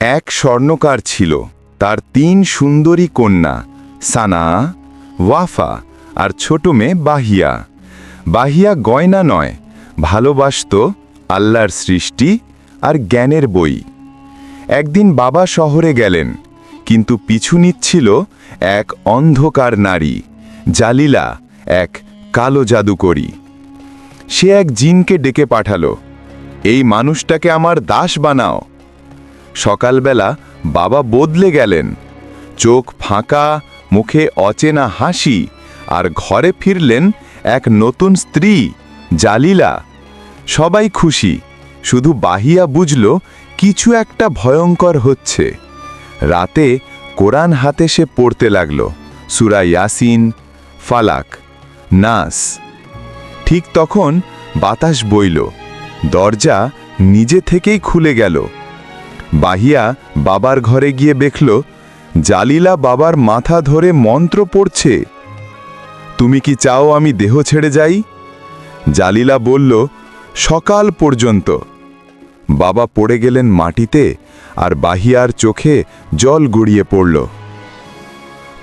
এক স্বর্ণকার ছিল, তার তিন সুন্দরী কন্যা, সানা, ওয়াফা আর ছোট মেয়ে বাহিয়া। বাহিয়া গয়না নয়, ভালোবাসত আল্লাহর সৃষ্টি আর জ্ঞানের বই। একদিন বাবা শহরে গেলেন, কিন্তু পিছু নিচ্ছিল এক অন্ধকার নারী, জালিলা, এক কালো জাদুকরী। সে এক জিনকে ডেকে পাঠালো, এই মানুষটাকে আমার দাস বানাও। সকালবেলা বাবা বদলে গেলেন। চোখ ফাঁকা, মুখে অচেনা হাসি, আর ঘরে ফিরলেন এক নতুন স্ত্রী, জালিলা। সবাই খুশি, শুধু বাহিয়া বুঝল কিছু একটা ভয়ঙ্কর হচ্ছে। রাতে কোরআন হাতে সে পড়তে লাগল, সুরা ইয়াসিন, ফালাক, নাস। ঠিক তখন বাতাস বইল, দরজা নিজে থেকেই খুলে গেল। বাহিয়া বাবার ঘরে গিয়ে দেখল, জালিলা বাবার মাথা ধরে মন্ত্র পড়ছে। তুমি কি চাও আমি দেহ ছেড়ে যাই? জালিলা বলল, সকাল পর্যন্ত। বাবা পড়ে গেলেন মাটিতে আর বাহিয়ার চোখে জল গড়িয়ে পড়ল।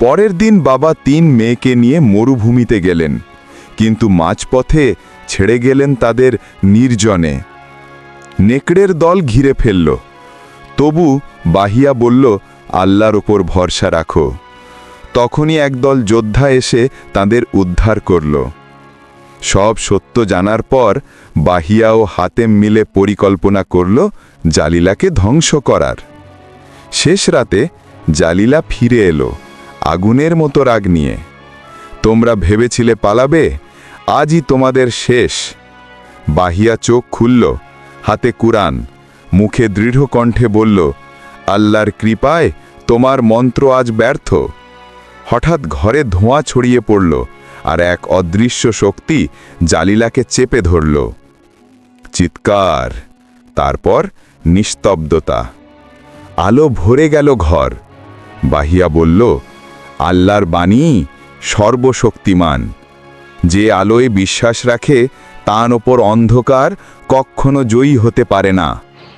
পরের দিন বাবা তিন মেয়েকে নিয়ে মরুভূমিতে গেলেন, কিন্তু মাঝপথে ছেড়ে গেলেন তাদের নির্জনে। নেকড়ের দল ঘিরে ফেলল। তবু বাহিয়া বলল, আল্লাহর ওপর ভরসা রাখো। তখনই একদল যোদ্ধা এসে তাদের উদ্ধার করল। সব সত্য জানার পর বাহিয়া ও হাতেম মিলে পরিকল্পনা করল জালিলাকে ধ্বংস করার। শেষ রাতে জালিলা ফিরে এলো, আগুনের মতো রাগ নিয়ে। তোমরা ভেবেছিলে পালাবে? আজই তোমাদের শেষ। বাহিয়া চোখ খুলল, হাতে কুরআন। মুখে দৃঢ় কণ্ঠে বলল, আল্লাহর কৃপায় তোমার মন্ত্র আজ ব্যর্থ। হঠাৎ ঘরে ধোঁয়া ছড়িয়ে পড়ল আর এক অদৃশ্য শক্তি জালিলাকে চেপে ধরল। চিৎকার, তারপর নিস্তব্ধতা। আলো ভরে গেল ঘর। বাহিয়া বলল, আল্লাহর বাণী সর্বশক্তিমান। যে আলোয় বিশ্বাস রাখে, তার ওপর অন্ধকার কখনো জয়ী হতে পারে না।